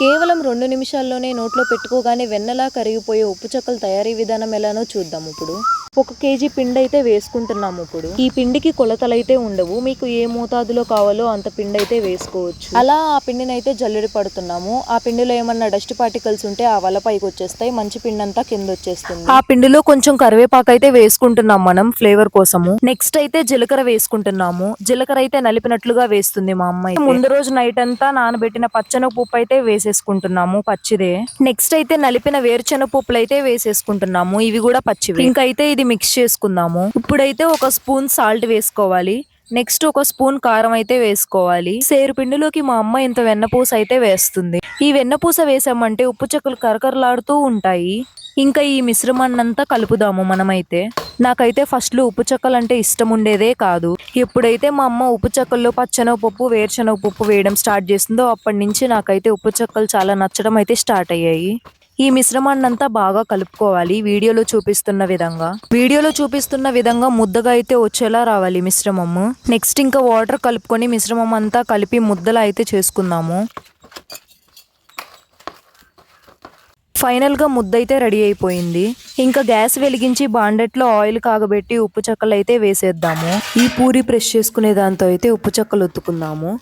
కేవలం రెండు నిమిషాల్లోనే నోట్లో పెట్టుకోగానే వెన్నలా కరిగిపోయే ఉప్పు చెక్కల తయారీ విధానం ఎలానో చూద్దాం ఇప్పుడు. ఒక కేజీ పిండి అయితే వేసుకుంటున్నాము ఇప్పుడు. ఈ పిండికి కొలతలైతే ఉండవు. మీకు ఏ మోతాదులో కావాలో అంత పిండి అయితే వేసుకోవచ్చు. అలా ఆ పిండిని అయితే జల్లెడి పడుతున్నాము. ఆ పిండిలో ఏమన్నా డస్ట్ పార్టికల్స్ ఉంటే ఆ వల పైకి వచ్చేస్తాయి మంచి పిండి అంతా కింద వచ్చేస్తుంది ఆ పిండిలో కొంచెం కరివేపాకు అయితే వేసుకుంటున్నాం మనం ఫ్లేవర్ కోసము. నెక్స్ట్ అయితే జీలకర్ర వేసుకుంటున్నాము. జీలకర్ర అయితే నలిపినట్లుగా వేస్తుంది మా అమ్మ ముందు రోజు నైట్ అంతా నానబెట్టిన పచ్చనగ పప్పు అయితే వేసేసుకుంటున్నాము పచ్చిదే. నెక్స్ట్ అయితే నలిపిన వేరుశెనగ పప్పులు అయితే వేసేసుకుంటున్నాము. ఇవి కూడా పచ్చివి. ఇంకైతే అయితే ఇది మిక్స్ చేసుకుందాము. ఇప్పుడైతే ఒక స్పూన్ సాల్ట్ వేసుకోవాలి. నెక్స్ట్ ఒక స్పూన్ కారం అయితే వేసుకోవాలి. సేరు పిండిలోకి మా అమ్మ ఇంత వెన్నపూస అయితే వేస్తుంది. ఈ వెన్నపూస వేసామంటే ఉప్పు చెక్కలు కరకరలాడుతూ ఉంటాయి. ఇంకా ఈ మిశ్రమాన్నంతా కలుపుదాము మనమైతే. నాకైతే ఫస్ట్లో ఉప్పు చెక్కలు అంటే ఇష్టం ఉండేదే కాదు. ఎప్పుడైతే మా అమ్మ ఉప్పు చెక్కల్లో పచ్చనగ పప్పు వేరుశనగ పప్పు వేయడం స్టార్ట్ చేసిందో అప్పటి నుంచి నాకైతే ఉప్పు చెక్కలు చాలా నచ్చడం అయితే స్టార్ట్ అయ్యాయి. ఈ మిశ్రమాన్నంతా బాగా కలుపుకోవాలి. వీడియోలో చూపిస్తున్న విధంగా. వీడియోలో చూపిస్తున్న విధంగా ముద్దగా అయితే వచ్చేలా రావాలి మిశ్రమము. నెక్స్ట్ ఇంకా వాటర్ కలుపుకొని మిశ్రమం అంతా కలిపి ముద్దలా అయితే చేసుకుందాము. ఫైనల్గా ముద్దైతే రెడీ అయిపోయింది. ఇంకా గ్యాస్ వెలిగించి బాండెట్లో ఆయిల్ కాగబెట్టి ఉప్పు చెక్కలు అయితే వేసేద్దాము. ఈ పూరి ప్రెస్ చేసుకునే దాంతో అయితే ఉప్పు చెక్కలు ఒత్తుకుందాము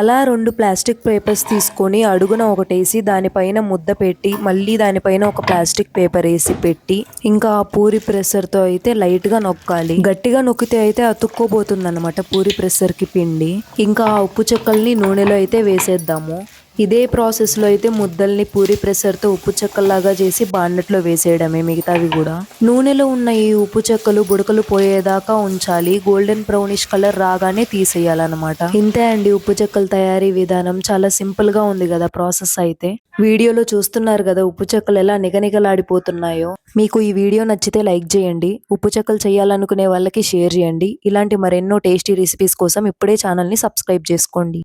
అలా రెండు ప్లాస్టిక్ పేపర్స్ తీసుకొని అడుగున ఒకటేసి దానిపైన ముద్ద పెట్టి మళ్ళీ దానిపైన ఒక ప్లాస్టిక్ పేపర్ వేసి పెట్టి ఇంకా ఆ పూరి ప్రెషర్తో అయితే లైట్గా నొక్కాలి. గట్టిగా నొక్కితే అయితే అతుక్కోబోతుంది అనమాట పూరి ప్రెషర్కి పిండి. ఇంకా ఆ ఉప్పు చెక్కల్ని నూనెలో అయితే వేసేద్దాము. ఇదే ప్రాసెస్లో అయితే ముద్దల్ని పూరి ప్రెషర్తో ఉప్పు చెక్కల్లాగా చేసి బాండెట్లో వేసేయడమే మిగతావి కూడా. నూనెలో ఉన్న ఈ ఉప్పు చెక్కలు బుడకలు పోయేదాకా ఉంచాలి. గోల్డెన్ బ్రౌనిష్ కలర్ రాగానే తీసేయాలన్నమాట. ఇంతే అండి ఉప్పు చెక్కల తయారీ విధానం. చాలా సింపుల్గా ఉంది కదా ప్రాసెస్ అయితే. వీడియోలో చూస్తున్నారు కదా ఉప్పు చెక్కలు ఎలా నిగనిగలాడిపోతున్నాయో. మీకు ఈ వీడియో నచ్చితే లైక్ చేయండి. ఉప్పు చెక్కలు చేయాలనుకునే వాళ్ళకి షేర్ చేయండి. ఇలాంటి మరెన్నో టేస్టీ రెసిపీస్ కోసం ఇప్పుడే ఛానల్ని సబ్స్క్రైబ్ చేసుకోండి.